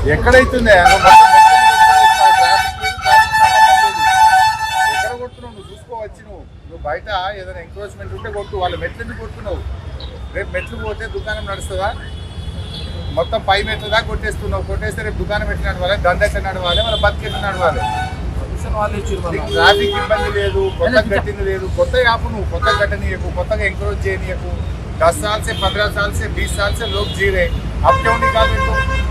ఎక్కడైతుంది నువ్వు మొత్తం మెట్లని కొట్టుకొని వేసినావు, ట్రాఫిక్ లేదు, ట్రాఫిక్ సంబంధం లేదు. ఎక్కడ కొడుతున్నావు నువ్వు చూసుకోవచ్చు నువ్వు నువ్వు బయట ఏదైనా ఎంక్రోచ్మెంట్ ఉంటే కొట్టు వాళ్ళ మెట్లు ఎందుకు కొడుతున్నావు రేపు మెట్లు పోతే దుకాణం నడుస్తుందా మొత్తం పై మెట్ల దాకా కొట్టేస్తున్నావు కొట్టేస్తే రేపు దుకాణం ఎట్లా నడవాలి దండ ఎట్లా నడవాలి వాళ్ళ బతికి ఎట్లా నడవాలి వాళ్ళు ఇచ్చారు నీకు ట్రాఫిక్ ఇబ్బంది లేదు కొత్త కట్టింది లేదు కొత్త యాప్ నువ్వు కొత్త కట్టనీయకు కొత్తగా ఎంకరేజ్ చేయనీయకు दस साल से पंद्रह साल से बीस साल से लोग जी रहे अब क्यों निकाल रहे तुम నువ్వు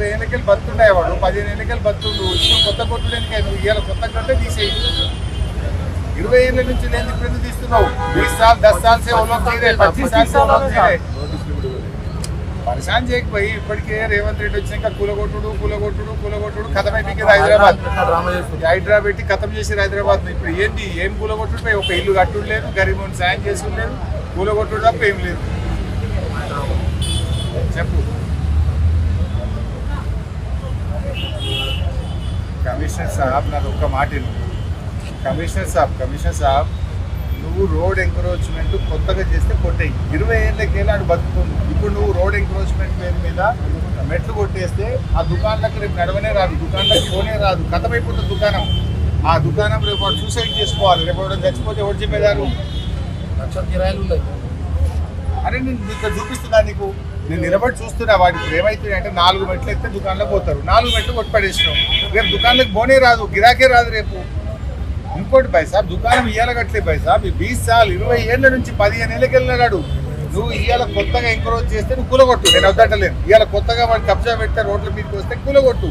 ఇరవై ఏళ్ళకెళ్ళి బతుకుండే వాడు. పదిహేను ఏళ్ళకెళ్ళి బతుకుండు. ఇప్పుడు కొత్త కొట్టుడు ఎందుకే నువ్వు ఇవాళ కొత్త కంటే తీసేయి. ఇరవై ఏళ్ళ నుంచి నేను ఇప్పుడు తీస్తున్నావు? బీస్ సార్ దస్ సార్ సే చేయకపోయి ఇప్పటికే రేవంత్ రెడ్డి వచ్చినాక కూలగొట్టుడు కూలగొట్టుడు కూలగొట్టుడు కథం అయిపోయింది హైదరాబాద్. హైదరాబాద్ పెట్టి కథం చేసి హైదరాబాద్ ఇప్పుడు ఏంటి ఏం కూలగొట్టుడు ఒక ఇల్లు కట్టుడు లేదు గరీబుని సాయం చేసుకుని లేదు కూలగొట్టుడు తప్ప ఏం లేదు. చెప్పు. కమిషనర్ సాబ్ నాది ఒక్క మాట కమిషనర్ సాబ్ కమిషనర్ సాబ్ నువ్వు రోడ్ ఎంక్రోచ్మెంట్ కొత్తగా చేస్తే కొట్టేయి. ఇరవై ఏళ్ళకేలా ఆడు బతుకుతుంది ఇప్పుడు నువ్వు రోడ్ ఎంక్రోచ్మెంట్ పేరు మీద మెట్లు కొట్టేస్తే ఆ దుకాణాలకు రేపు నడవనే రాదు దుకాణాలకు పోనే రాదు. కథమైపోతుంది దుకాణం. ఆ దుకాణం రేపు వాడు సూసైడ్ చేసుకోవాలి. రేపు చచ్చిపోతే ఎవరు చెప్పేదారు? లక్ష కిరాయిలు ఉన్నాయి. అరే నేను నీకు ఇక్కడ చూపిస్తున్నా నీకు. నేను నిలబడి చూస్తున్నా వాడికి ఇప్పుడు ఏమైతుంది అంటే నాలుగు మెట్లు ఎత్తే దుకాణంలో పోతారు. నాలుగు మెట్లు కొట్టుపడేసినాం. రేపు దుకాణంలోకి పోనే రాదు. గిరాకే రాదు రేపు. ఇంకోటి భయ సాబ్ దుకాణం ఇయ్యాల కట్టలే భాయ్ సాబ్. ఈ బీస్ సాల్ ఇరవై ఏళ్ళ నుంచి పదిహేను ఏళ్ళకి వెళ్ళినాడు. నువ్వు ఇవాళ కొత్తగా ఎంకరేజ్ చేస్తే నువ్వు కూలగొట్టు. నేను వద్దటలేను ఇవాళ కొత్తగా వాడు కబ్జా పెడితే రోడ్ల మీదకి వస్తే కూలగొట్టు.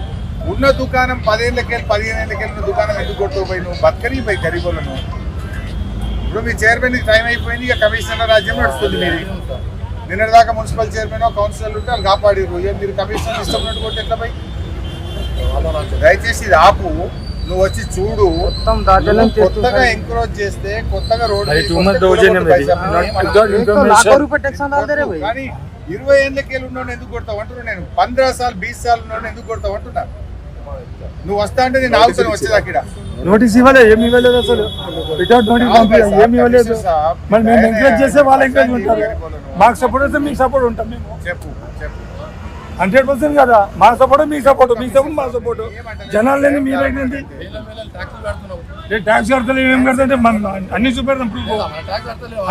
ఉన్న దుకాణం పదేళ్ళకి వెళ్ళి పదిహేను ఏళ్ళకి వెళ్ళిన దుకాణం ఎందుకు కొట్టుకుపోయి నువ్వు బతకని పోయి గరీబులను. ఇప్పుడు మీ చైర్మన్కి టైం అయిపోయింది ఇక కమిషనర్ రాజ్యం నడుస్తుంది మీరు నిన్నటి దాకా మున్సిపల్ చైర్మన్ కౌన్సిలర్ ఉంటే వాళ్ళు కాపాడారు ఇక మీరు కమిషనర్ ఇష్టం ఉన్నట్టు కొట్టి ఎట్లా పోయి? దయచేసి ఇది ఆపు. నువ్వు వచ్చి చూడు. కొత్తగా ఎంకరేజ్ చేస్తే కొత్తగా రోడ్డు కానీ ఇరవై ఏళ్ళకేళ్ళు ఉన్నాడు ఎందుకు కొడతావు అంటున్నా నేను. పంద్రా సార్లు బీస్ సార్లు ఉన్నాడు ఎందుకు కొడతావు అంటున్నా నువ్వు వస్తా అంటే నేను ఆగుతాను వచ్చేదాకా నోటీస్ ఇవ్వలేదు ఏమి ఇవ్వలేదు అసలు. వితౌట్ నోటీస్ పంపించాం ఏమి ఇవ్వలేదు. మరి మేము ఎంకరేజ్ చేస్తే వాళ్ళు ఎంకరేజ్ ఉంటారు. మాకు సపోర్ట్ వస్తే మీకు సపోర్ట్ ఉంటాం మేము. హండ్రెడ్ పర్సెంట్ కదా. మా సపోర్ట్ మీ సపోర్ట్ మీ సపోర్ట్ మా సపోర్ట్ జనాలు లేని కడుతున్నావు. నేను ట్యాక్స్ కడతలేదు ఏం కడతా మన అన్ని చూపెడతాం ప్రూఫ్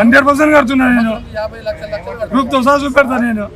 హండ్రెడ్ పర్సెంట్ కడుతున్నా నేను. యాభై లక్షల లక్షలు కడుతున్నావు. ప్రూఫ్తో సహా చూపెడతా నేను.